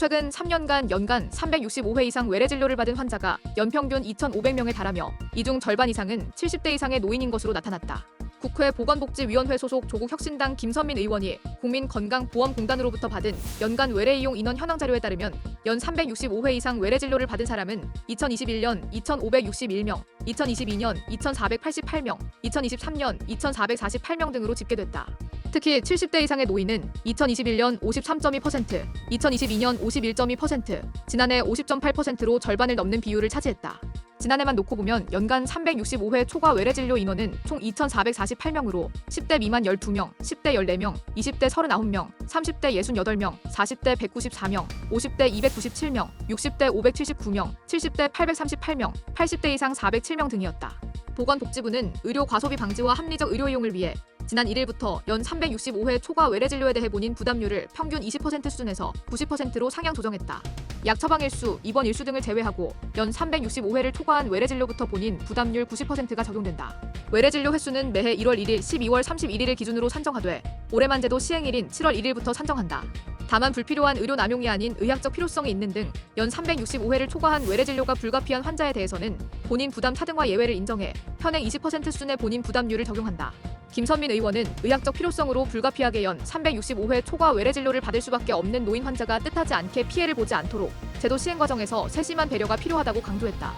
최근 3년간 연간 365회 이상 외래 진료를 받은 환자가 연평균 2,500명에 달하며 이 중 절반 이상은 70대 이상의 노인인 것으로 나타났다. 국회 보건복지위원회 소속 조국혁신당 김선민 의원이 국민건강보험공단으로부터 받은 연간 외래 이용 인원 현황 자료에 따르면 연 365회 이상 외래 진료를 받은 사람은 2021년 2,561명, 2022년 2,488명, 2023년 2,448명 등으로 집계됐다. 특히 70대 이상의 노인은 2021년 53.2%, 2022년 51.2%, 지난해 50.8%로 절반을 넘는 비율을 차지했다. 지난해만 놓고 보면 연간 365회 초과 외래 진료 인원은 총 2,448명으로 10대 미만 12명, 10대 14명, 20대 39명, 30대 68명, 40대 194명, 50대 297명, 60대 579명, 70대 838명, 80대 이상 407명 등이었다. 보건복지부는 의료 과소비 방지와 합리적 의료 이용을 위해 지난 1일부터 연 365회 초과 외래 진료에 대해 본인 부담률을 평균 20% 수준에서 90%로 상향 조정했다. 약 처방 일수, 입원 일수 등을 제외하고 연 365회를 초과한 외래 진료부터 본인 부담률 90%가 적용된다. 외래 진료 횟수는 매해 1월 1일, 12월 31일을 기준으로 산정하되 올해만 제도 시행일인 7월 1일부터 산정한다. 다만 불필요한 의료 남용이 아닌 의학적 필요성이 있는 등 연 365회를 초과한 외래 진료가 불가피한 환자에 대해서는 본인 부담 차등화 예외를 인정해 현행 20% 수준의 본인 부담률을 적용한다. 김선민 의원은 의학적 필요성으로 불가피하게 연 365회 초과 외래 진료를 받을 수밖에 없는 노인 환자가 뜻하지 않게 피해를 보지 않도록 제도 시행 과정에서 세심한 배려가 필요하다고 강조했다.